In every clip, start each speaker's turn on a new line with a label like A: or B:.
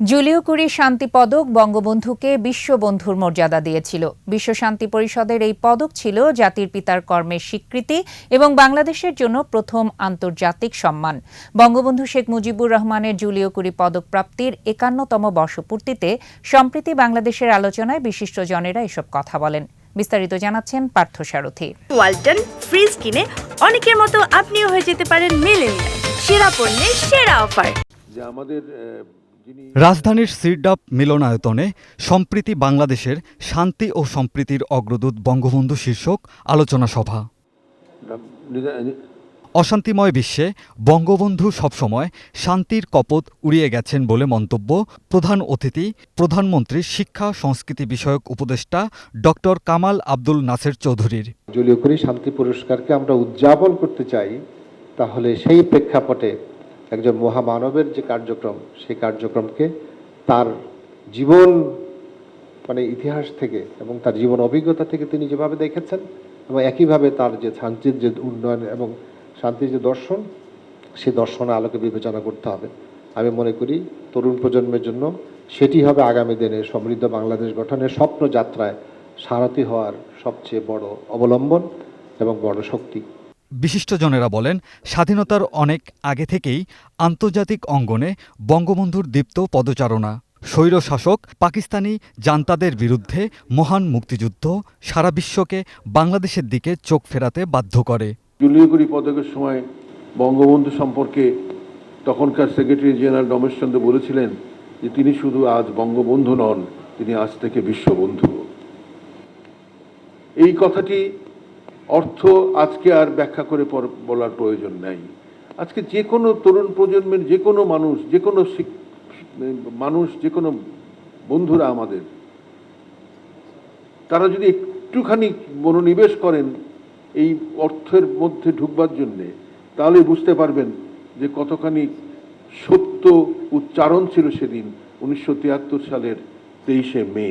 A: Julio কুরি শান্তি পদক বঙ্গবন্ধুকে বিশ্ববন্ধুর মর্যাদা দিয়েছিল। বিশ্ব শান্তি পরিষদের এই পদক ছিল জাতির পিতার কর্মের স্বীকৃতি এবং বাংলাদেশের জন্য প্রথম আন্তর্জাতিক সম্মান। বঙ্গবন্ধু শেখ মুজিবুর রহমানের জুলিও কুরি পদক প্রাপ্তির একান্নতম বর্ষপূর্তিতে সম্প্রতি বাংলাদেশের আলোচনায় বিশিষ্টজনেরা এসব কথা বলেন। বিস্তারিত জানাচ্ছেন পার্থ সারথী।
B: ওয়ালটন ফ্রিজ কিনে অনেকের মতো আপনিও হয়ে যেতে পারেন মিলেনিয়াল। সেরা পণ্যের সেরা অফার।
C: যে আমাদের
D: রাজধানীর সিরডাপ মিলনায়তনে সম্প্রীতি বাংলাদেশের শান্তি ও সম্প্রীতির অগ্রদূত বঙ্গবন্ধু শীর্ষক আলোচনা সভা। অশান্তিময় বিশ্বে বঙ্গবন্ধু সবসময় শান্তির কপত উড়িয়ে গেছেন বলে মন্তব্য প্রধান অতিথি, প্রধানমন্ত্রীর শিক্ষা, সংস্কৃতি বিষয়ক উপদেষ্টা ডক্টর কামাল আব্দুল নাসের চৌধুরীর।
E: জলীয় করি শান্তি পুরস্কারকে আমরা উদযাপন করতে চাই, তাহলে সেই প্রেক্ষাপটে একজন মহামানবের যে কার্যক্রম, সেই কার্যক্রমকে তার জীবন মানে ইতিহাস থেকে এবং তার জীবন অভিজ্ঞতা থেকে তিনি যেভাবে দেখেছেন এবং একইভাবে তার যে শান্তির যে উন্নয়ন এবং শান্তির যে দর্শন সেই দর্শনের আলোকে বিবেচনা করতে হবে। আমি মনে করি তরুণ প্রজন্মের জন্য সেটি হবে আগামী দিনে সমৃদ্ধ বাংলাদেশ গঠনের স্বপ্ন যাত্রায় সারথি হওয়ার সবচেয়ে বড় অবলম্বন এবং বড় শক্তি।
D: বিশিষ্টজনেরা বলেন, স্বাধীনতার অনেক আগে থেকেই আন্তর্জাতিক অঙ্গনে বঙ্গবন্ধুর দীপ্ত পদচারণা। স্বৈর শাসক পাকিস্তানি জান্তাদের বিরুদ্ধে মহান মুক্তিযুদ্ধ সারা বিশ্বকে বাংলাদেশের দিকে চোখ ফেরাতে বাধ্য করে।
C: জুলিওকুড়ি পদকের সময় বঙ্গবন্ধু সম্পর্কে তখনকার সেক্রেটারি জেনারেল রমেশ চন্দ্র বলেছিলেন যে তিনি শুধু আজ বঙ্গবন্ধু নন, তিনি আজ থেকে বিশ্ববন্ধু। এই কথাটি অর্থ আজকে আর ব্যাখ্যা করে বলার প্রয়োজন নাই। আজকে যে কোনো তরুণ প্রজন্মের যে কোনো মানুষ, যে কোনো মানুষ, যে কোনো বন্ধুরা আমাদের, তারা যদি একটুখানি মনোনিবেশ করেন এই অর্থের মধ্যে ঢুকবার জন্যে, তাহলে বুঝতে পারবেন যে কতখানি সত্য উচ্চারণ ছিল সেদিন, উনিশশো তিয়াত্তর সালের তেইশে মে।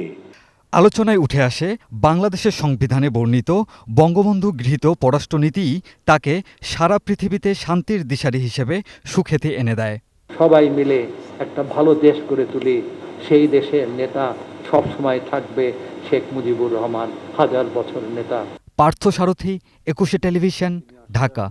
D: আলোচনায় উঠে আসে বাংলাদেশের সংবিধানে বর্ণিত বঙ্গবন্ধু গৃহীত পররাষ্ট্রনীতিই তাকে সারা পৃথিবীতে শান্তির দিশারি হিসেবে সুখ্যাতি এনে দেয়।
F: সবাই মিলে একটা ভালো দেশ করে তুলি। সেই দেশের নেতা সব সময় থাকবে শেখ মুজিবুর রহমান হাজার বছর নেতা।
D: পার্থ সারথী একুশে টেলিভিশন ঢাকা।